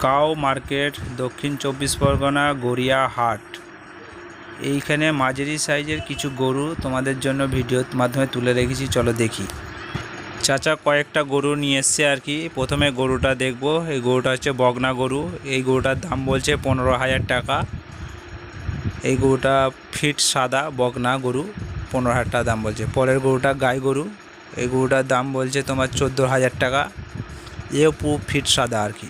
Cow market, দক্ষিণ চব্বিশ পরগনা, গড়িয়া হাট। এইখানে মাঝারি সাইজের কিছু গরু তোমাদের জন্য ভিডিওর মাধ্যমে তুলে রেখেছি, চলো দেখি। চাচা কয়েকটা গরু নিয়ে এসছে আর কি। প্রথমে গরুটা দেখব। এই গরুটা হচ্ছে বগনা গরু। এই গরুটার দাম বলছে পনেরো হাজার টাকা। এই গরুটা ফিট সাদা, বগনা গরু, পনেরো হাজার টাকা দাম বলছে। পরের গরুটা গাই গরু। এই গরুটার দাম বলছে তোমার চোদ্দ হাজার টাকা। এও পু ফিট সাদা আর কি।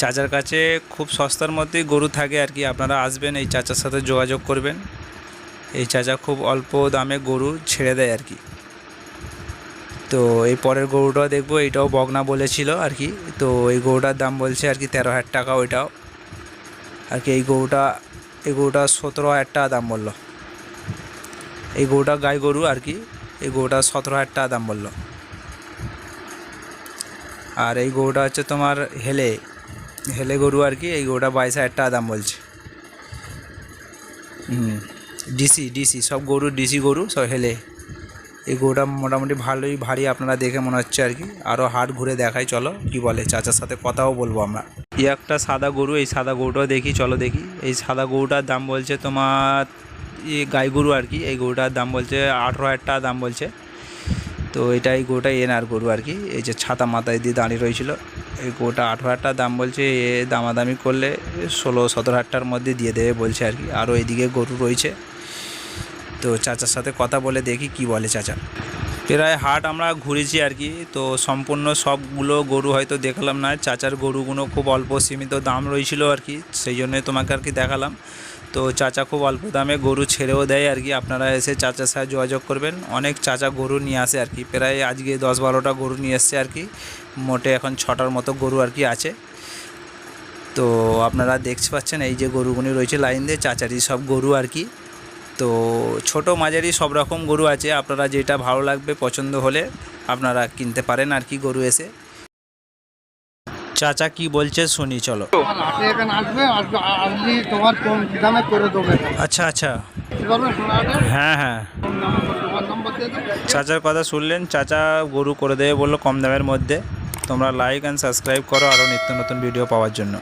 চাচার কাছে খুব সস্তার মধ্যেই গরু থাকে আর কি। আপনারা আসবেন, এই চাচার সাথে যোগাযোগ করবেন। এই চাচা খুব অল্প দামে গরু ছেড়ে দেয় আর কি। তো এই পরের গরুটাও দেখব, এইটাও বগনা বলেছিল আর কি। তো এই গরুটার দাম বলছে আর কি তেরো হাজার টাকা ওইটাও। আর কি এই গরুটা এই গরুটা সতেরো হাজার টাকা দাম বলল। এই গরুটা গাই গরু আর কি, এই গরুটা সতেরো হাজার টাকা দাম বলল। আর এই গরুটা হচ্ছে তোমার হেলে। হেলে গরু আর কি, এই গরুটা বাইশ হাজার টাকা দাম বলছে। ডিসি ডিসি, সব গরু, ডিসি গরু, সব হেলে। এই গরুটা মোটামুটি ভালোই ভারী আপনারা দেখে মনে হচ্ছে আর কি আরও হাট ঘুরে দেখাই, চলো কি বলে, চাচার সাথে কথাও বলব আমরা। এই একটা সাদা গরু, এই সাদা গরুটাও দেখি, চলো দেখি। এই সাদা গরুটার দাম বলছে তোমার গাই গরু আর কি, এই গরুটার দাম বলছে আঠেরো হাজার টাকা দাম বলছে। তো এটাই গোটা এন এনার গরু আর কি। এই যে ছাতা মাথায় দিয়ে দাঁড়িয়ে রয়েছিল। এই গোটা আঠেরো হাজার দাম বলছে, এ দামাদামি করলে ষোলো সতেরো হাজার টাকার মধ্যে দিয়ে দেবে বলছে আর কি। আরও এদিকে গরু রয়েছে। তো চাচার সাথে কথা বলে দেখি কি বলে চাচা। প্রায় হাট আমরা ঘুরেছি আর কি। তো সম্পূর্ণ সবগুলো গরু হয়তো দেখলাম না। চাচার গরুগুলো খুব অল্প সীমিত দাম রয়েছিল আর কি, সেই জন্যই তোমাকে আর কি দেখালাম। তো চাচা খুব অল্প দামে গরু ছেড়েও দেয় আর কি, আপনারা এসে চাচার সাথে যোগাযোগ করবেন। অনেক চাচা গরু নিয়ে আসে আর কি, প্রায় আজকে দশ বারোটা গরু নিয়ে এসছে আর কি, মোটে এখন ছটার মতো গরু আর কি আছে। তো আপনারা দেখতে পাচ্ছেন এই যে গরুগুলি রয়েছে লাইন দিয়ে চাচারি সব গরু আর কি। তো ছোট মাঝারি সব রকম গরু আছে আপনারা যেটা ভালো লাগবে পছন্দ হলে আপনারা কিনতে পারেন আর কি গরু এসে। চাচা কি বলছে শুনি চলো। আচ্ছা আচ্ছা। হ্যাঁ হ্যাঁ। চাচার কথা শুনলেন চাচা গরু করে দেবে বলল কম দামের মধ্যে। তোমরা লাইক অ্যান্ড সাবস্ক্রাইব করো আরও নিত্য নতুন ভিডিও পাওয়ার জন্য।